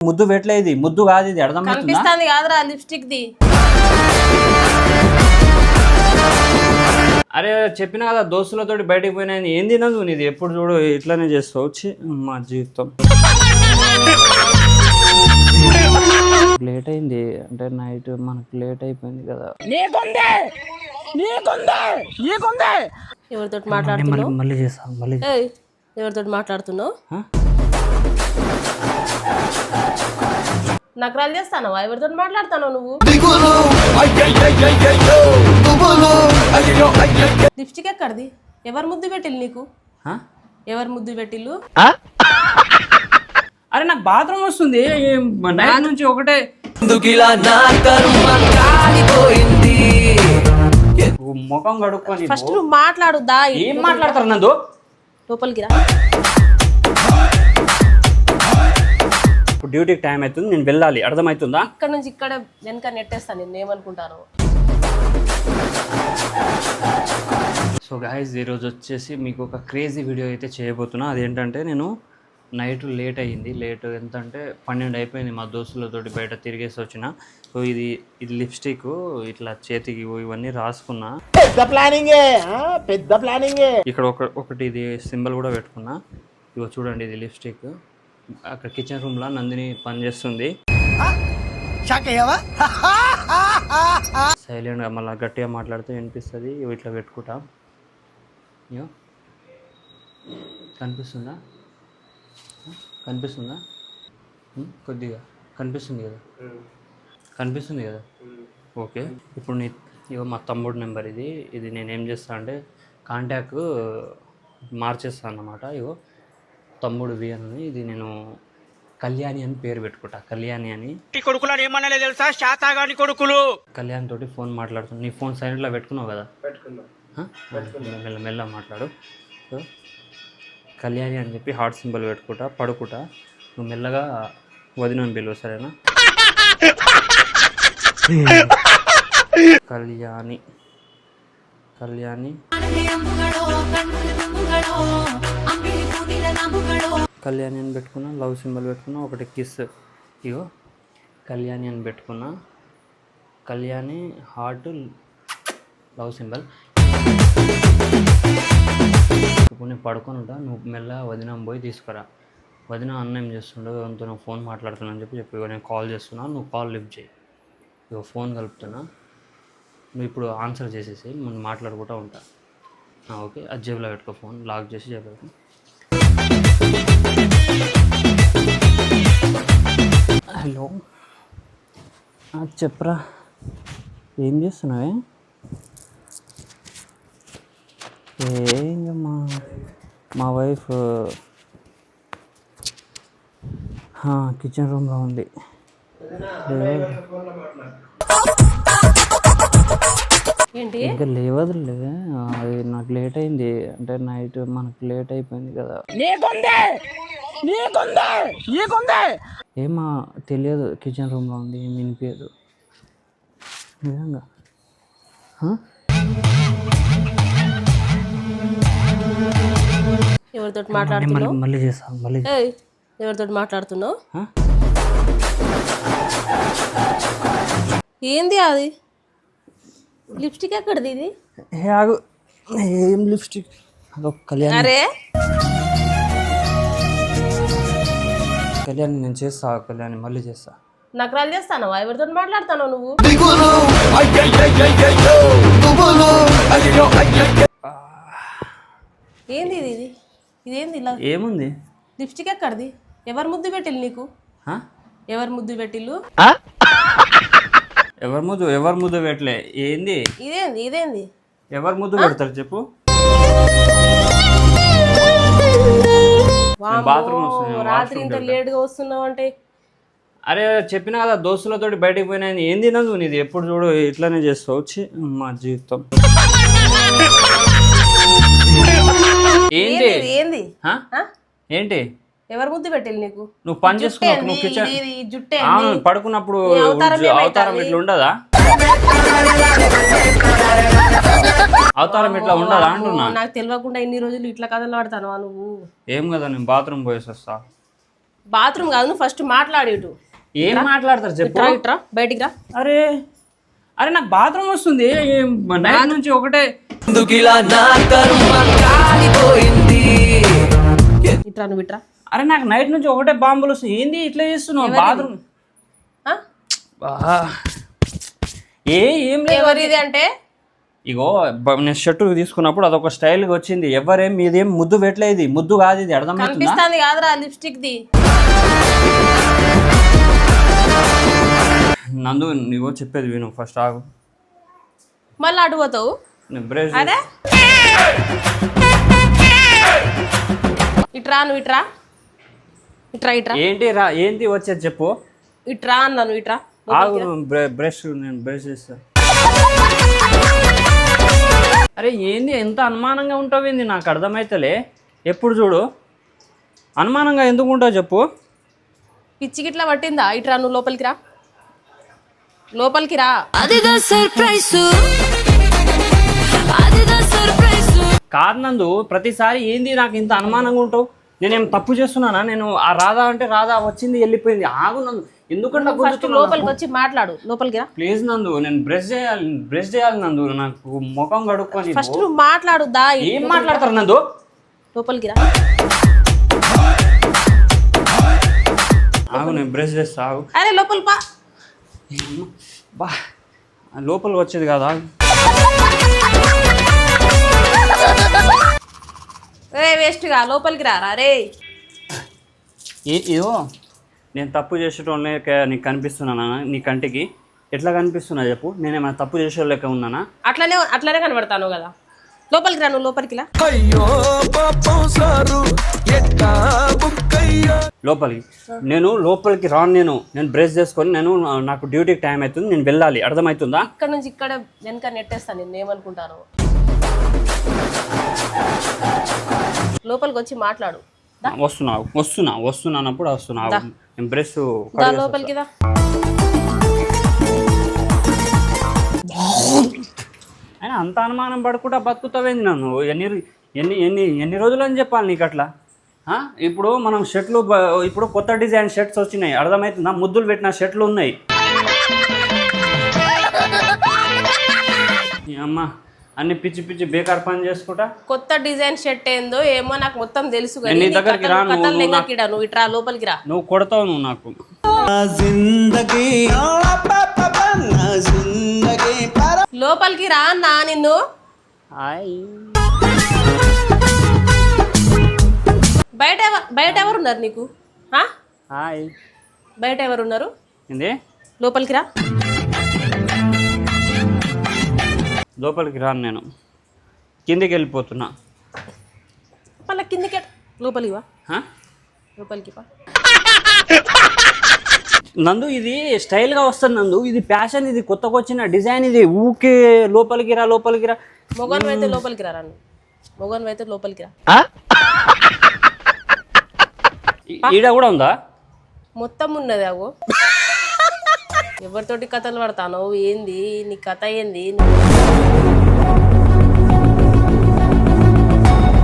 ముద్దు పెట్టలే ఇది. ముద్దు కాదు ఇది. అర్థమవుతుందా కనిపిస్తుంది కాదురా లిప్స్టిక్ ది అరే చెప్పిన కదా దోస్తులతోటి బయటకు పోయినా ఏం తినదు నీది ఎప్పుడు చూడు ఇట్లానే చేస్తావు. వచ్చి మా జీవితం. లేట్ అయింది అంటే నైట్ మనకు లేట్ అయిపోయింది కదా. ఎవరితో మళ్ళీ మాట్లాడుతున్నావు? మళ్ళీ చేస్తాం మళ్ళీ ఏయ్ ఎవరితో మాట్లాడుతున్నావు? హ? నకరాలు చేస్తాను ఎవరితో మాట్లాడతాను నువ్వు? లిప్స్టిక్ ఎక్కడిది? ఎవరు ముద్దు పెట్టిల్లు నీకు? హ? ఎవరు ముద్దు పెట్టిల్లు? అరే నాకు బాత్రూమ్ వస్తుంది. నైట్ నుంచి ఒకటే. ఓ ముఖం కడుక్కొని ఫస్ట్ నువ్వు మాట్లాడు దా ఏం మాట్లాడతారు నందు? లోపలికి రా. ఇప్పుడు డ్యూటీకి టైం అవుతుంది నేను వెళ్ళాలి. అర్థమవుతుందా? ఇక్కడ నుంచి ఇక్కడ వెనక నెట్టేస్తాను నేను ఏమనుకుంటాను. సో గాయస్ ఈరోజు వచ్చేసి మీకు ఒక క్రేజీ వీడియో అయితే చేయబోతున్నా. అదేంటంటే నేను నైట్ లేట్ అయ్యింది. లేట్ ఎంత అంటే పన్నెండు అయిపోయింది మా దోస్తులతోటి బయట తిరిగేసి వచ్చిన. సో ఇది ఇది లిప్స్టిక్ ఇట్లా చేతికి ఇవన్నీ రాసుకున్నా. పెద్ద ప్లానింగే ఆ? పెద్ద ప్లానింగే. ఇక్కడ ఒక ఒకటి ఇది సింబల్ కూడా పెట్టుకున్నా. ఇగో చూడండి ఇది లిప్స్టిక్ అక్కడ కిచెన్ రూమ్లో నందిని పనిచేస్తుంది సైలెంట్గా మళ్ళీ గట్టిగా మాట్లాడితే వినిపిస్తుంది. ఇట్లా పెట్టుకుంటా. కనిపిస్తుందా? కనిపిస్తుందా? కొద్దిగా. కనిపిస్తుంది కదా? కనిపిస్తుంది కదా? ఓకే. ఇప్పుడు నీ ఇగో మా తమ్ముడు నెంబర్ ఇది. ఇది నేను ఏం చేస్తా అంటే కాంటాక్ట్ మార్చేస్తాను అన్నమాట. ఇగో. తమ్ముడు వి అని ఇది నేను కళ్యాణి అని పేరు పెట్టుకుంటా. కళ్యాణి అని. కొడుకులను ఏమన్నా తెలుసా? శాతాగాని కొడుకులు. కళ్యాణ్ తోటి ఫోన్ మాట్లాడుతున్నా నీ ఫోన్ సైలెంట్లో పెట్టుకున్నావు కదా? మెల్ల మెల్ల మాట్లాడు. కళ్యాణి అని చెప్పి హార్ట్ సింబల్ పెట్టుకుంటా పడుకుంటా. నువ్వు మెల్లగా వదిన పిలువు సరేనా? కళ్యాణి. కళ్యాణి. కళ్యాణి అని పెట్టుకున్నా లవ్ సింబల్ పెట్టుకున్నా ఒకటి కిస్. ఇగో కళ్యాణి అని పెట్టుకున్నా. Kalyani heart love symbol. ఇప్పుడు నేను పడుకొని ఉంటా నువ్వు మెల్లగా వదినం పోయి తీసుకురా. వదిన అన్న ఏం చేస్తుండో అంతా నువ్వు ఫోన్ మాట్లాడుతున్నా అని చెప్పి చెప్పి. ఇగో నేను కాల్ చేస్తున్నా నువ్వు కాల్ లిఫ్ట్ చేయి. ఇగో ఫోన్ కలుపుతున్నా. నువ్వు ఇప్పుడు ఆన్సర్ చేసేసి మనం మాట్లాడుకుంటూ ఉంటా. ఓకే అది జేబులో పెట్టుకో ఫోన్ లాక్ చేసి జేబులో చెప్పరా. ఏం చేస్తున్నావే? ఏ మా మా వైఫ్ కిచెన్ రూమ్లో ఉంది. ఇంకా లేవదులే. అది నాకు లేట్ అయింది. అంటే నైట్ మనకు లేట్ అయిపోయింది కదా. నీకుందే నీకుందే ఏమా తెలియదు కిచెన్ రూమ్లో ఉంది ఏం వినిపించదు నిజంగా? హ? ఎవరితో మాట్లాడుతున్నావు? మళ్ళీ చేస్తాను మళ్ళీ ఎవరితో మాట్లాడుతున్నావు? ఏంది అది? లిప్స్టిక్ ఎక్కడిది ఇది? ఏం లిప్స్టిక్? అదొక కళ్యాణి. అరే కళ్యాణి నేను చేస్తా కళ్యాణి మళ్ళీ చేస్తా. నకరాలు చేస్తాను ఎవరితో మాట్లాడతాను నువ్వు? ఏంది ఇది? ఇది ఇదేంది ఇలా? ఏముంది? లిప్స్టిక్ ఎక్కడిది? ఎవరు ముద్దు పెట్టిల్లు నీకు? హ? ఎవరు ముద్దు పెట్టిల్లు? ఎవరి ముద్దు ఎవరి ముద్దు పెట్టలే? ఏంది? ఇదేంది ఇదేంది? ఎవరు ముద్దు పెడతారు చెప్పు. బాత్రూమ్ రాత్రి ఇంత లేట్గా వస్తున్నావు అంటే? అరే చెప్పిన కదా దోస్తులతోటి బయటకు పోయినా ఏం తినదు నీది ఎప్పుడు చూడు ఇట్లానే చేస్తావు. వచ్చి మా జీవితం. ఏంటి? ఏంది? ఏంటి? ఎవరు ముద్దు పెట్టిల్లు నీకు? నువ్వు పని చేసుకున్నావు ఏంది? నువ్వు కిచెన్ అవును పడుకున్నప్పుడు? అవతారం ఇట్లా ఉండదా అవతారం ఇట్లా ఉండదా అంటున్నా? నాకు తెలియకుండా ఇన్ని రోజులు ఇట్లా కథలు పడతాను నువ్వు? ఏం కదా నేను బాత్రూమ్ పోయేసి వస్తా బాత్రూమ్ కాదు నువ్వు ఫస్ట్ మాట్లాడు ఇటు ఏం మాట్లాడతారు చెప్పు. ఇట్రా ఇట్రా బయటికి రా. అరే అరే నాకు బాత్రూమ్ వస్తుంది. ఏం- నైట్ నుంచి ఒకటే. ఇట్రా నువ్వు ఇట్రా. అరే నాకు నైట్ నుంచి ఒకటే బాంబులు వస్తుంది ఏంది ఇట్లా చేస్తున్నావు? బాత్రూమ్. ఆ? ఏ ఏం లేదు ఎవరిది అంటే? ఇగో బ- నేను షర్టు తీసుకున్నప్పుడు అదొక స్టైల్గా వచ్చింది. ఎవరేం మీదేం ముద్దు పెట్టలేదు ముద్దు కాదు ఇది అర్థమవుతుందా కనిపిస్తుంది కాదురా లిప్స్టిక్ ది నందు నీవో చెప్పేది విను. ఫస్ట్ ఆగు. మళ్ళీ అటు పోతావు? నేను బ్రష్ అదే? ఇట్రా నువ్వు ఇట్రా ఇట్రా ఇట్రా ఏంటి రా ఏంటి వచ్చేది చెప్పు. ఇట్రా అన్నాను ఇట్రా ఆగు బ్రష్ నేను బ్రష్ చేస్తా. అరే ఏంది ఎంత అనుమానంగా ఉంటావు ఏంది? నాకు అర్థమైతలే. ఎప్పుడు చూడు? అనుమానంగా ఎందుకు ఉంటావు చెప్పు? పిచ్చి గిట్లా పట్టిందా? ఇట్రా నువ్వు లోపలికి రా. లోపలికి రా. అదిదా సర్ప్రైజ్ అదిదా సర్ప్రైజ్ కాదు నందు ప్రతిసారి ఏంది నాకు ఇంత అనుమానంగా ఉంటావు? నేనేం తప్పు చేస్తున్నానా? నేను ఆ రాధా అంటే రాధా వచ్చింది వెళ్ళిపోయింది. ఆగు నందు. ఎందుకంటే ఫస్ట్ లోపలికి వచ్చి మాట్లాడు. లోపలికి రా. ప్లీజ్ నందు నేను బ్రష్ చేయాలి బ్రష్ చేయాలి నందు. నాకు ముఖం కడుక్కొని ఫస్ట్ నువ్వు మాట్లాడు దా. ఏం మాట్లాడతారు నందు? లోపలికి రా. ఆగు నేను బ్రష్ చేస్తా ఆగు. అరే లోపల పా. బా లోపల వచ్చేది కదా? రే వేస్ట్గా లోపలికి రా. రా ఇదో నేను తప్పు చేసేటోళ్ళ నీకు కనిపిస్తున్నానా నీ కంటికి. ఎట్లా కనిపిస్తున్నా చెప్పు నేను ఏమైనా తప్పు చేసే లెక్క ఉన్నానా? అట్లనే అట్లనే కనబడతాను కదా. లోపలికి రా నువ్వు లోపలికి రా. లోపలికి. నేను లోపలికి రాను నేను నేను బ్రష్ చేసుకొని నేను నాకు డ్యూటీకి టైం అవుతుంది నేను వెళ్ళాలి. అర్థమవుతుందా? ఇక్కడ నుంచి ఇక్కడ వెనక నెట్టేస్తాను నేను ఏమనుకుంటాను లోపలికి వచ్చి మాట్లాడు వస్తున్నా వస్తున్నా వస్తున్నానప్పుడు వస్తున్నా. నేను బ్రష్ దా లోపలికి దా. అయినా అంత అనుమానం పడుకుంటా బతుకుతావేంది నన్ను? ఎన్ని ఎన్ని ఎన్ని ఎన్ని రోజులు అని చెప్పాలి నీకు అట్లా ఆ? ఇప్పుడు మనం షర్ట్లు ఇప్పుడు కొత్త డిజైన్ షర్ట్స్ వచ్చినాయి. అర్థమవుతుందా ముద్దులు పెట్టిన షర్ట్లు ఉన్నాయి. అమ్మ అన్ని పిచ్చి పిచ్చి బేకార్ పని చేసుకుంటా? కొత్త డిజైన్ షర్ట్ ఏందో ఏమో నాకు మొత్తం తెలుసు నీ నీ దగ్గరికి నువ్వు ఇట్రా లోపలికి రా. నువ్వు కొడతావు నువ్వు నాకు. లోపలికి రా అన్నా నిన్ను. బయట బయట ఎవరు ఉన్నారు నీకు? ఆ? హాయ్. బయట ఎవరు ఉన్నారు? ఏంది? లోపలికి రా. లోపలికి రాను నేను. కిందికి వెళ్ళిపోతున్నా. మళ్ళీ కిందికి లోపలికి వా? లోపలికి వా నందు ఇది స్టైల్గా వస్తుంది నందు. ఇది ఫ్యాషన్ ఇది కొత్తగా వచ్చిన డిజైన్ ఇది ఊకే లోపలికి రా లోపలికి రా. మొగన్ అయితే లోపలికి రా రాను మొగన్ అయితే లోపలికి రా. ఈ- ఈడ కూడా ఉందా? మొత్తం ఉన్నది అవు ఎవరితోటి కథలు పడతానో ఏంది? నీ కథ ఏంది?